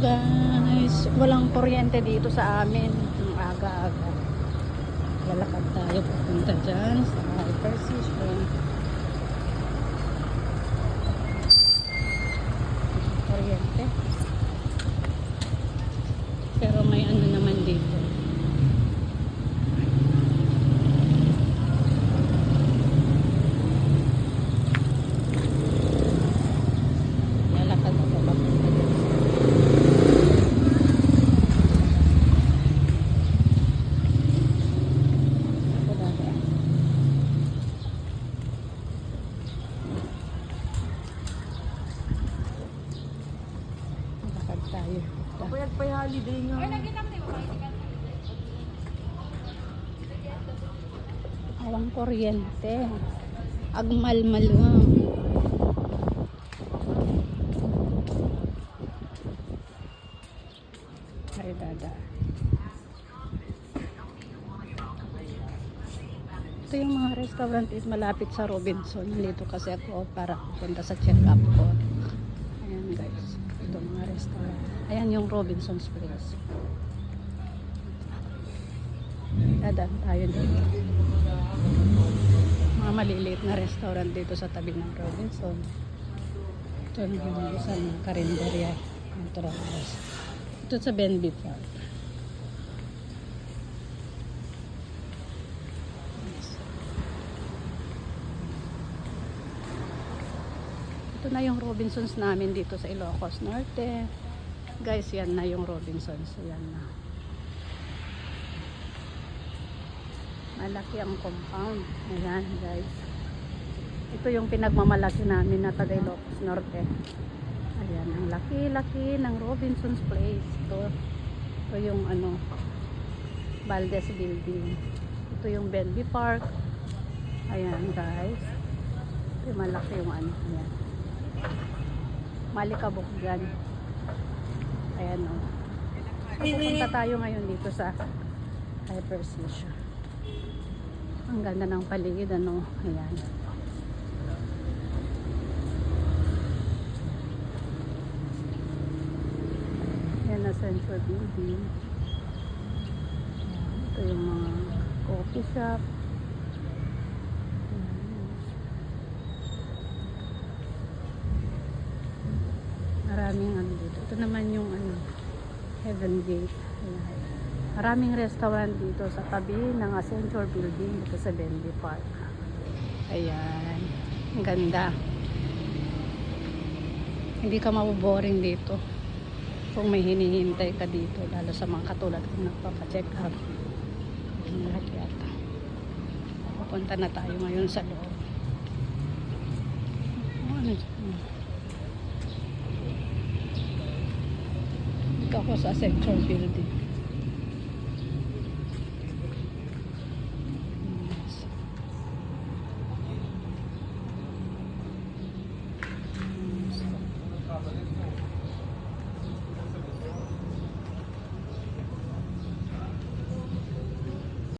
guys, walang kuryente dito sa amin. Ang aga-aga. Lalakad tayo pupunta dyan sa hyperstation. Kuryente. Pero may ano naman dito. Lalakad ako papunta dyan. Ako dati. Lakad tayo. Payag pa yung holiday nga. Awang kuryente. Agmalmal nga. Ay, dada. Ito yung mga restaurant is malapit sa Robinson. Nandito kasi ako para punta sa check-up ko. Ayan guys. Ito mga restaurant. Ayan yung Robinson's Place. Dadaan tayo dito. Mga maliliit na restaurant dito sa tabi ng Robinson. Ito yung isang karinderya. Ito sa Benby Park. Na yung Robinsons namin dito sa Ilocos Norte. Guys, yan na yung Robinsons. Yan na. Malaki ang compound. Ayan, guys. Ito yung pinagmamalaki namin na taga Ilocos Norte. Ayan, ang laki-laki ng Robinson's Place. Ito, ito yung ano, Valdez Building. Ito yung Benby Park. Ayan, guys. Yung malaki yung ano. Ayan. Malikabok dyan. Ayan o. So, pupunta tayo ngayon dito sa Hyperstation. Ang ganda ng paligid, ano. Ayan. Yan na Central Building. Ayan, Ito yung mga coffee shop. Ayan. Maraming ano dito. Ito naman yung ano, Heaven Gate. Maraming restaurant dito sa tabi ng Accenture Building dito sa Bentley Park. Ayan. Ang ganda. Hindi ka mabuboring dito kung may hinihintay ka dito lalo sa mga katulad kung nagpapacheck up yung lahat yata pupunta na tayo ngayon sa loob ano dyan? Dito ako sa sector building Yes. Yes.